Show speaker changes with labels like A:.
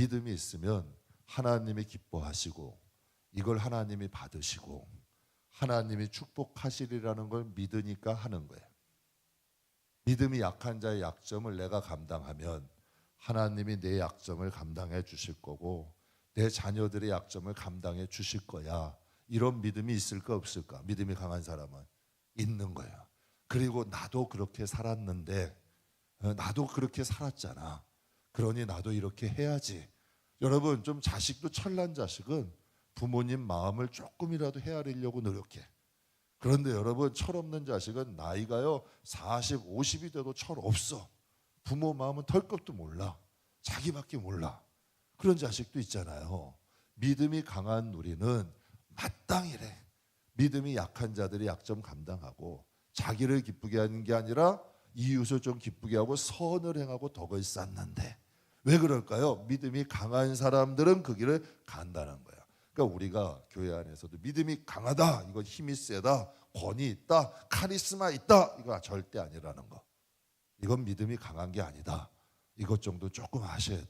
A: 믿음이 있으면 하나님이 기뻐하시고 이걸 하나님이 받으시고 하나님이 축복하시리라는 걸 믿으니까 하는 거예요. 믿음이 약한 자의 약점을 내가 감당하면 하나님이 내 약점을 감당해 주실 거고 내 자녀들의 약점을 감당해 주실 거야. 이런 믿음이 있을까 없을까? 믿음이 강한 사람은 있는 거야. 그리고 나도 그렇게 살았는데 어, 나도 그렇게 살았잖아. 그러니 나도 이렇게 해야지. 여러분 좀 자식도 철난 자식은 부모님 마음을 조금이라도 헤아리려고 노력해. 그런데 여러분 철없는 자식은 나이가요 40, 50이 돼도 철 없어. 부모 마음은 털 것도 몰라. 자기밖에 몰라. 그런 자식도 있잖아요. 믿음이 강한 우리는 마땅이래. 믿음이 약한 자들의 약점 감당하고 자기를 기쁘게 하는 게 아니라 이웃을 좀 기쁘게 하고 선을 행하고 덕을 쌓는데 왜 그럴까요? 믿음이 강한 사람들은 그 길을 간다는 거야. 그러니까 우리가 교회 안에서도 믿음이 강하다, 이거 힘이 세다, 권위 있다, 카리스마 있다, 이거 절대 아니라는 거. 이건 믿음이 강한 게 아니다. 이것 정도 조금 아셔야 돼.